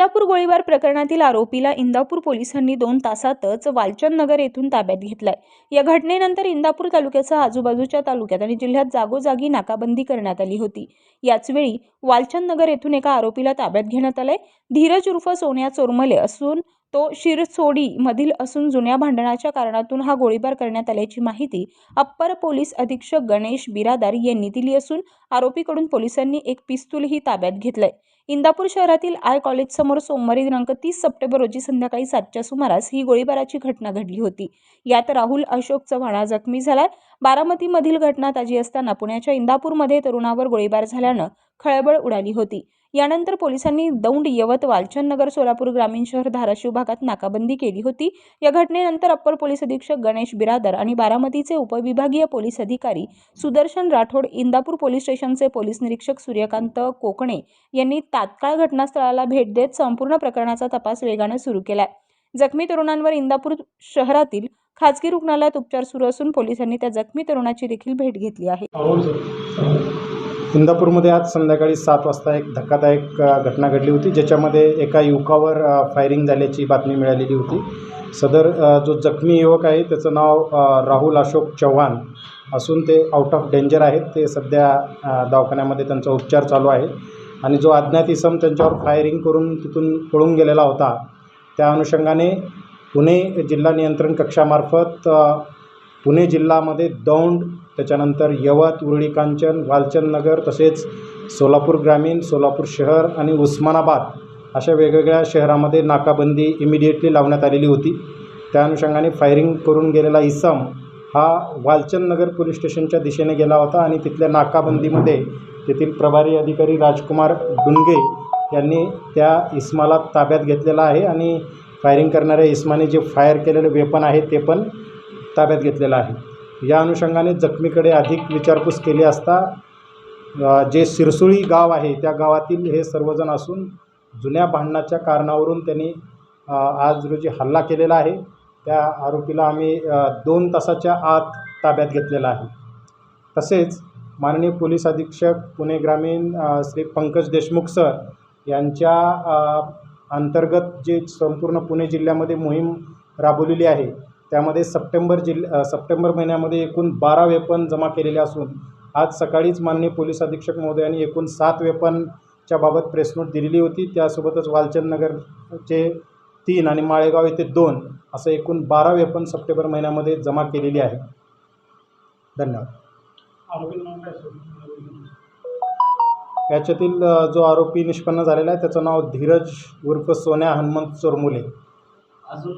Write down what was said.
इंदापूर गोळीबार प्रकरणातील आरोपीला इंदापूर पोलिसांनी दोन तासातच वालचंद नगर येथून ताब्यात घेतलाय. या घटनेनंतर इंदापूर तालुक्यासह आजूबाजूच्या तालुक्यात आणि जिल्ह्यात जागोजागी नाकाबंदी करण्यात आली होती. याचवेळी वालचंद नगर येथून एका आरोपीला ताब्यात घेण्यात आलंय. धीरज उर्फ सोन्या चोरमले असून तो शिरसोडी मधील असून जुन्या भांडणाच्या कारणातून हा गोळीबार करण्यात आल्याची माहिती अप्पर पोलीस अधीक्षक गणेश बिरादार यांनी दिली असून आरोपीकडून पोलिसांनी एक पिस्तूलही ताब्यात घेतलंय. इंदापूर शहरातील आय कॉलेजसमोर सोमवारी दिनांक तीस सप्टेंबर रोजी संध्याकाळी सातच्या सुमारास ही गोळीबाराची घटना घडली होती. यात राहुल अशोक चव्हाणा जखमी झालाय बारामतीमधील घटना ताजी असताना पुण्याच्या इंदापूरमध्ये तरुणावर गोळीबार झाल्यानं खळबळ उडाली होती. यानंतर पोलिसांनी दौंड यवत वालचंदनगर सोलापूर ग्रामीण शहर धाराशिव भागात नाकाबंदी केली होती. या घटनेनंतर अप्पर पोलीस अधीक्षक गणेश बिरादर आणि बारामतीचे उपविभागीय पोलीस अधिकारी सुदर्शन राठोड इंदापूर पोलीस स्टेशनचे पोलीस निरीक्षक सूर्यकांत कोकणे यांनी तात्काळ घटनास्थळाला भेट देत संपूर्ण प्रकरणाचा तपास वेगानं सुरू केलाय. जखमी तरुणांवर इंदापूर शहरातील खाजगी रुग्णालयात उपचार सुरू असून पोलिसांनी त्या जखमी तरुणाची देखील भेट घेतली आहे. इंदापूरमध्ये आज संध्याकाळी सात वाजता एक धक्कादायक घटना घडली होती ज्याच्यामध्ये एका युवकावर फायरिंग झाल्याची बातमी मिळालेली होती. सदर जो जखमी युवक आहे त्याचं नाव राहुल अशोक चव्हाण असून ते आउट ऑफ डेंजर आहेत. ते सध्या दवाखान्यामध्ये त्यांचा उपचार चालू आहे. आणि जो अज्ञात इसम त्यांच्यावर फायरिंग करून तिथून पळून गेलेला होता त्या अनुषंगाने पुणे जिल्हा नियंत्रण कक्षामार्फत पुणे जिल्ह्यामध्ये दौंड त्याच्यानंतर यवत उरळी कांचन वालचंद नगर तसेच सोलापूर ग्रामीण सोलापूर शहर आणि उस्मानाबाद अशा वेगवेगळ्या शहरामध्ये नाकाबंदी इमिडिएटली लावण्यात आलेली होती. त्या अनुषंगाने फायरिंग करून गेलेला इसम हा वालचंद नगर पोलीस स्टेशनच्या दिशेने गेला होता आणि तिथल्या नाकाबंदीमध्ये तेथील प्रभारी अधिकारी राजकुमार डुंगे यांनी त्या इस्माला ताब्यात घेतलेला आहे आणि फायरिंग करणाऱ्या इस्माने जे फायर केलेले वेपन आहे ते पण ताब्यात घेतलेला आहे. या अनुषंगाने जखमीकडे अधिक विचारपूस केली असता जे सिरसुळी गाव आहे त्या गावातील हे सर्वजण असून जुन्या भांडणाच्या कारणावरून त्यांनी आज रोजी हल्ला केलेला आहे. त्या आरोपीला आम्ही दोन तासाच्या आत ताब्यात घेतलेला आहे. तसेच माननीय पोलीस अधीक्षक पुणे ग्रामीण श्री पंकज देशमुख सर यांच्या अंतर्गत जे संपूर्ण पुणे जिल्ह्यामध्ये मोहीम राबवलेली आहे त्यामध्ये सप्टेंबर जिल्ह सप्टेंबर महिन्यामध्ये एकूण बारा वेपन जमा केलेले असून आज सकाळीच माननीय पोलीस अधीक्षक महोदयांनी एकूण सात वेपनच्या बाबत प्रेस नोट दिलेली होती. त्यासोबतच वालचंद नगरचे तीन आणि माळेगाव येथे दोन असं एकूण बारा वेपन सप्टेंबर महिन्यामध्ये जमा केलेली आहे. धन्यवाद. याच्यातील जो आरोपी निष्पन्न झालेला आहे त्याचं नाव धीरज उर्फ सोन्या हनुमंत चोरमुले. अजून